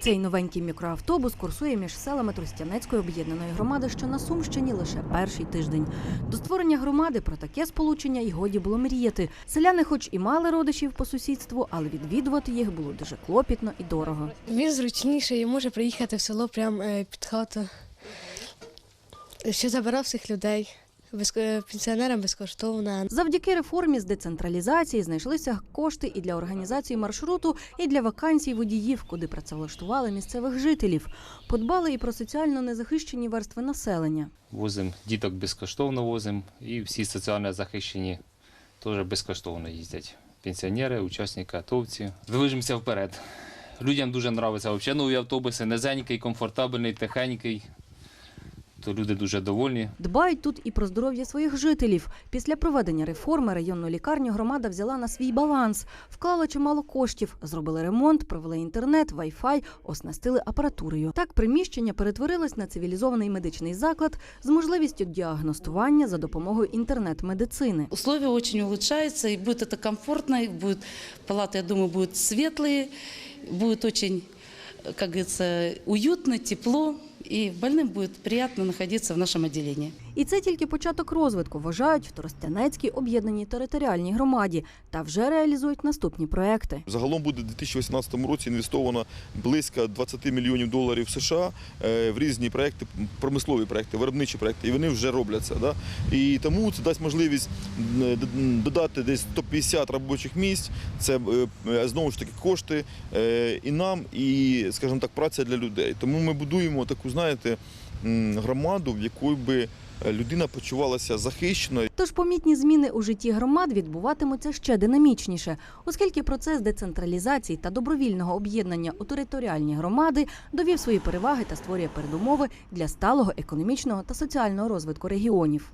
Цей новенький мікроавтобус курсує між селами Тростянецької об'єднаної громади, що на Сумщині лише перший тиждень. До створення громади про таке сполучення й годі було мріяти. Селяни, хоч і мали родичів по сусідству, але відвідувати їх було дуже клопітно і дорого. Він зручніший і може приїхати в село прямо е, під хату. Ще забирав всіх людей. Без, е, пенсіонерам безкоштовно. Завдяки реформі з децентралізації знайшлися кошти і для організації маршруту, і для вакансій водіїв, куди працевлаштували місцевих жителів. Подбали і про соціально незахищені верстви населення. Возимо діток безкоштовно возимо і всі соціально захищені теж безкоштовно їздять. Пенсіонери, учасники атовці. Движемося вперед. Людям дуже подобаються взагалі нові автобуси, низенький, комфортабельний, тихенький То люди дуже довольні. Дбають тут і про здоров'я своїх жителів. Після проведення реформи районну лікарню громада взяла на свій баланс, вклала чимало коштів, зробили ремонт, провели інтернет, вай-фай, оснастили апаратурою. Так приміщення перетворилось на цивілізований медичний заклад з можливістю діагностування за допомогою інтернет-медицини. Условия очень улучшаются, и будет это комфортно, и будет, палаты, я думаю, будут светлые, будет очень, как говорится, уютно, тепло, и больным будет приятно находиться в нашем отделении. І це тільки початок розвитку, вважають в Тростянецькій об'єднаній територіальній громаді та вже реалізують наступні проекти. Загалом буде в 2018 році інвестовано близько 20 мільйонів доларів США е, в різні проекти, промислові проекти, виробничі проекти, і вони вже робляться. Да? І тому це дасть можливість додати десь 150 робочих місць. Це е, знову ж таки кошти е, і нам, і, скажімо так, праця для людей. Тому ми будуємо таку, знаєте, громаду, в якій би е, людина почувалася захищеною. Тож помітні зміни у житті громад відбуватимуться ще динамічніше, оскільки процес децентралізації та добровільного об'єднання у територіальні громади довів свої переваги та створює передумови для сталого економічного та соціального розвитку регіонів.